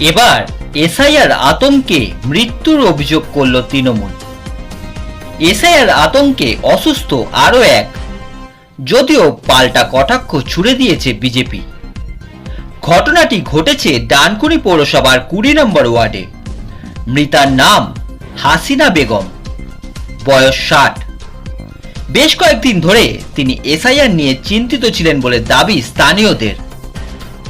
এবার এসআইআর আতঙ্কে মৃত্যুর অভিযোগ করল তৃণমূল। এসআইআর আতঙ্কে অসুস্থ আরও এক। যদিও পাল্টা কটাক্ষ ছুড়ে দিয়েছে বিজেপি। ঘটনাটি ঘটেছে ডানকুনি পৌরসভার কুড়ি নম্বর ওয়ার্ডে। মৃতার নাম হাসিনা বেগম। বয়স ষাট। বেশ কয়েকদিন ধরে তিনি এসআইআর নিয়ে চিন্তিত ছিলেন বলে দাবি স্থানীয়দের।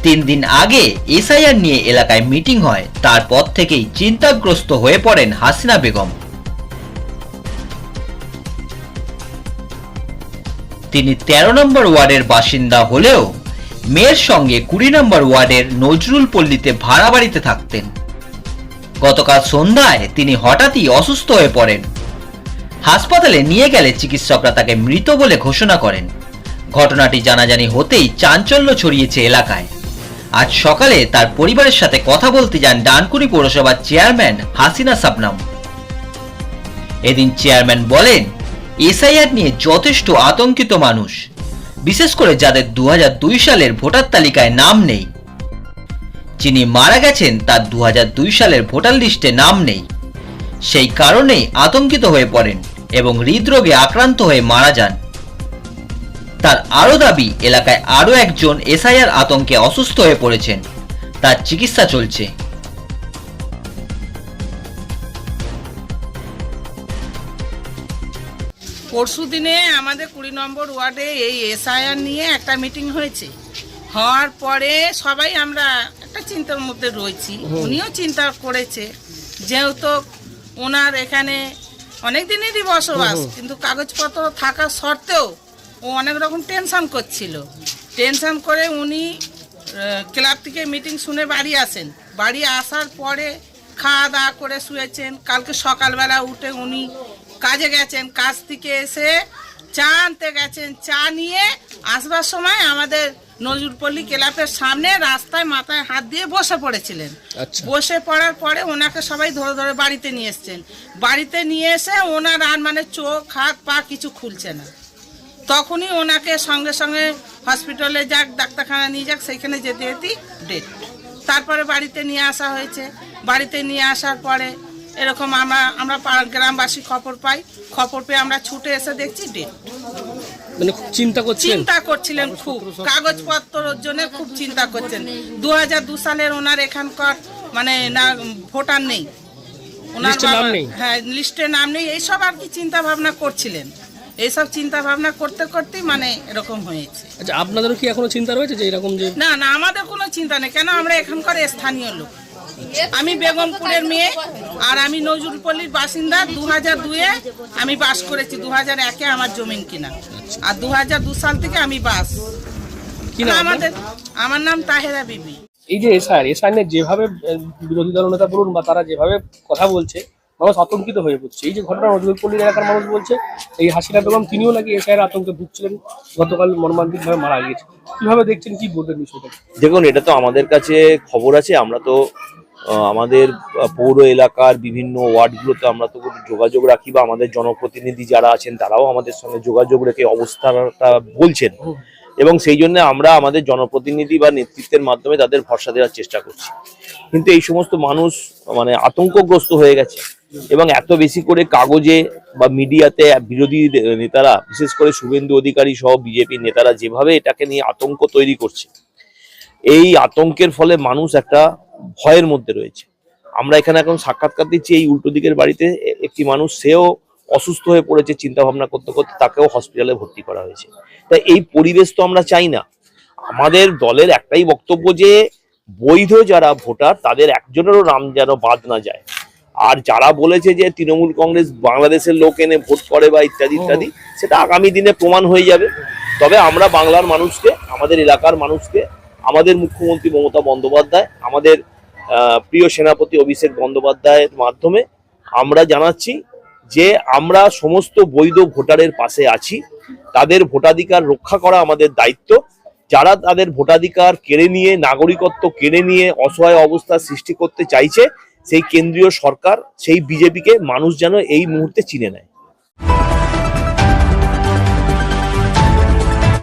তিন দিন আগে এসআইআর নিয়ে এলাকায় মিটিং হয়। তারপর থেকেই চিন্তাগ্রস্ত হয়ে পড়েন হাসিনা বেগম। তিনি তেরো নম্বর ওয়ার্ডের বাসিন্দা হলেও মেয়ের সঙ্গে কুড়ি নম্বর ওয়ার্ডের নজরুল পল্লীতে ভাড়া বাড়িতে থাকতেন। গতকাল সন্ধ্যায় তিনি হঠাৎই অসুস্থ হয়ে পড়েন। হাসপাতালে নিয়ে গেলে চিকিৎসকরা তাকে মৃত বলে ঘোষণা করেন। ঘটনাটি জানাজানি হতেই চাঞ্চল্য ছড়িয়েছে এলাকায়। আজ সকালে তার পরিবারের সাথে কথা বলতে যান ডানকুনি পৌরসভার চেয়ারম্যান হাসিনা সাবনাম। এদিন চেয়ারম্যান বলেন, এসআইআর নিয়ে যথেষ্ট আতঙ্কিত মানুষ, বিশেষ করে যাদের দু হাজার দুই সালের ভোটার তালিকায় নাম নেই। যিনি মারা গেছেন তার দু হাজার দুই সালের ভোটার লিস্টে নাম নেই। সেই কারণেই আতঙ্কিত হয়ে পড়েন এবং হৃদরোগে আক্রান্ত হয়ে মারা যান। তার আরও দাবি এলাকায় আরও একজন এসআইআর আতঙ্কে অসুস্থ হয়ে পড়েছেন। তার চিকিৎসা চলছে। পরশু দিনে আমাদের কুড়ি নম্বর ওয়ার্ডে এই এসআইআর নিয়ে একটা মিটিং হয়েছে। হওয়ার পরে সবাই আমরা একটা চিন্তার মধ্যে রয়েছি। উনিও চিন্তা করেছে যেহেতু ওনার এখানে অনেক দিনেরই বসবাস কিন্তু কাগজপত্র থাকা সত্ত্বেও ও অনেক রকম টেনশন করছিল। টেনশন করে উনি ক্লাব থেকে মিটিং শুনে বাড়ি আসেন। বাড়ি আসার পরে খাওয়া দাওয়া করে শুয়েছেন। কালকে সকালবেলা উঠে উনি কাজে গেছেন। কাজ থেকে এসে চা আনতে গেছেন। চা নিয়ে আসবার সময় আমাদের নজরুলপল্লী ক্লাবের সামনে রাস্তায় মাথায় হাত দিয়ে বসে পড়েছিলেন। আচ্ছা। বসে পড়ার পরে ওনাকে সবাই ধরে ধরে বাড়িতে নিয়ে এসছেন। বাড়িতে নিয়ে এসে ওনার আর মানে চোখ হাত পা কিছু খুলছে না। তখনই ওনাকে সঙ্গে সঙ্গে হসপিটালে যাক ডাক্তারখানা নিয়ে যাক সেইখানে যেতে যেতেই ডেট তারপরে বাড়িতে নিয়ে আসা হয়েছে। বাড়িতে নিয়ে আসার পরে এরকম আমরা আমরা গ্রামবাসী খবর পাই। খবর পেয়ে আমরা ছুটে এসে দেখছি ডেট মানে খুব চিন্তা করছেন? চিন্তা করছিলেন খুব। কাগজপত্রের জন্য খুব চিন্তা করছেন। দু হাজার দু সালের ওনার এখানকার মানে না ভোটার নেই। ওনার? হ্যাঁ লিস্টে নাম নেই। এইসব আর কি চিন্তা ভাবনা করছিলেন। এইসব চিন্তা ভাবনা করতে করতেই মানে এরকম হয়েছে। আচ্ছা আপনাদেরও কি এখনও চিন্তা রয়েছে যে এরকম যে না না আমাদের কোনো চিন্তা নেই। কেন আমরা এখানকার স্থানীয় লোক? আমি বেগমপুরের মেয়ে আর আমি নজরুলপল্লীর বাসিন্দা। দু হাজার দুয়ে আমি বাস করেছি। দু হাজার একে আমার জমিন কিনা। আর দু হাজার দু সাল থেকে আমি বাস? আমাদের আমার নাম তাহেরা বিবি। এই যে এসআর এসআর নিয়ে যেভাবে বিরোধী দল নেতা বলুন বা তারা যেভাবে কথা বলছে মানুষ আতঙ্কিত হয়ে পড়ছে। এই যে ঘটনা নজরুলপল্লীর এলাকার মানুষ বলছে এই হাসিনা বেগম তিনিও নাকি এসআইয়ের আতঙ্কে ভুগছিলেন গতকাল মর্মান্তিকভাবে মারা গিয়েছে। কীভাবে দেখছেন কি বলবেন বিষয়টা? দেখুন এটা তো আমাদের কাছে খবর আছে আমরা তো আমাদের পৌর এলাকার বিভিন্ন ওয়ার্ডগুলোতে আমরা তো যোগাযোগ রাখি বা আমাদের জনপ্রতিনিধি যারা আছেন তারাও আমাদের সঙ্গে যোগাযোগ রেখে অবস্থাটা বলছেন। এবং সেই জন্য আমরা আমাদের জনপ্রতিনিধি বা নেতৃত্বের মাধ্যমে তাদের ভরসা দেওয়ার চেষ্টা করছি। কিন্তু এই সমস্ত মানুষ মানে আতঙ্কগ্রস্ত হয়ে গেছে এবং এত বেশি করে কাগজে বা মিডিয়াতে বিরোধী নেতারা, বিশেষ করে শুভেন্দু অধিকারী সহ বিজেপি নেতারা যেভাবে এটাকে নিয়ে আতঙ্ক তৈরি করছে, এই আতঙ্কের ফলে মানুষ একটা ভয়ের মধ্যে রয়েছে। আমরা এখানে এখন সাক্ষাৎকার দিচ্ছি এই উল্টো দিকের বাড়িতে একটি মানুষ, সেও অসুস্থ হয়ে পড়েছে চিন্তা ভাবনা করতে করতে তাকেও হসপিটালে ভর্তি করা হয়েছে। তাই এই পরিবেশ তো আমরা চাই না। আমাদের দলের একটাই বক্তব্য যে বৈধ যারা ভোটার তাদের একজনেরও নাম যেন বাদ না যায়। আর যারা বলেছে যে তৃণমূল কংগ্রেস বাংলাদেশের লোক এনে ভোট করে বা ইত্যাদি ইত্যাদি সেটা আগামী দিনে প্রমাণ হয়ে যাবে। তবে আমরা বাংলার মানুষকে আমাদের এলাকার মানুষকে আমাদের মুখ্যমন্ত্রী মমতা বন্দ্যোপাধ্যায় আমাদের আহ, প্রিয় সেনাপতি অভিষেক বন্দ্যোপাধ্যায়ের মাধ্যমে আমরা জানাচ্ছি যে আমরা সমস্ত বৈধ ভোটারের পাশে আছি, তাদের ভোটাধিকার রক্ষা করা আমাদের দায়িত্ব। যারা তাদের ভোটাধিকার কেড়ে নিয়ে, নাগরিকত্ব কেড়ে নিয়ে অসহায় অবস্থা সৃষ্টি করতে চাইছে, সেই কেন্দ্রীয় সরকার, সেই বিজেপিকে মানুষ যেন এই মুহূর্তে চিনে নেয়।